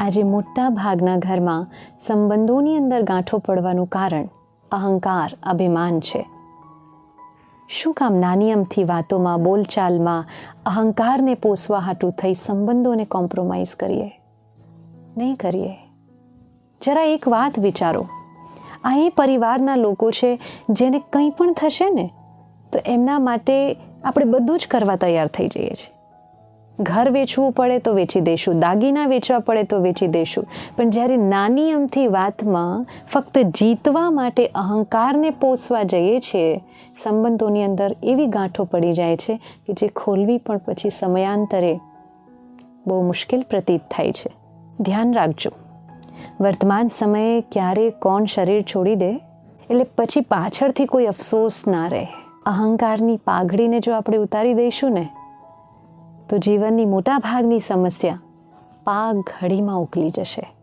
આજે મોટા ભાગના ઘરમાં સંબંધોની અંદર ગાંઠો પડવાનું કારણ અહંકાર, અભિમાન છે. શું કામ નાની અમથી વાતોમાં, બોલચાલમાં અહંકારને પોસવા હાટું થઈ સંબંધોને કોમ્પ્રોમાઇઝ કરીએ? નહીં કરીએ. જરા એક વાત વિચારો. આ એ પરિવારના લોકો છે જેને કંઈ પણ થશે ને, તો એમના માટે આપણે બધું જ કરવા તૈયાર થઈ જઈએ છીએ. ઘર વેચવું પડે તો વેચી દઈશું, દાગીના વેચવા પડે તો વેચી દઈશું. પણ જ્યારે નાની અમથી વાતમાં ફક્ત જીતવા માટે અહંકારને પોષવા જઈએ છીએ, સંબંધોની અંદર એવી ગાંઠો પડી જાય છે કે જે ખોલવી પણ પછી સમયાંતરે બહુ મુશ્કેલ પ્રતીત થાય છે. ધ્યાન રાખજો. વર્તમાન સમયે ક્યારે કોણ શરીર છોડી દે, એટલે પછી પાછળથી કોઈ અફસોસ ના રહે. અહંકારની પાઘડીને જો આપણે ઉતારી દઈશું ને તો જીવનની મોટા ભાગની સમસ્યા પાક ઘડીમાં ઉકલી જશે.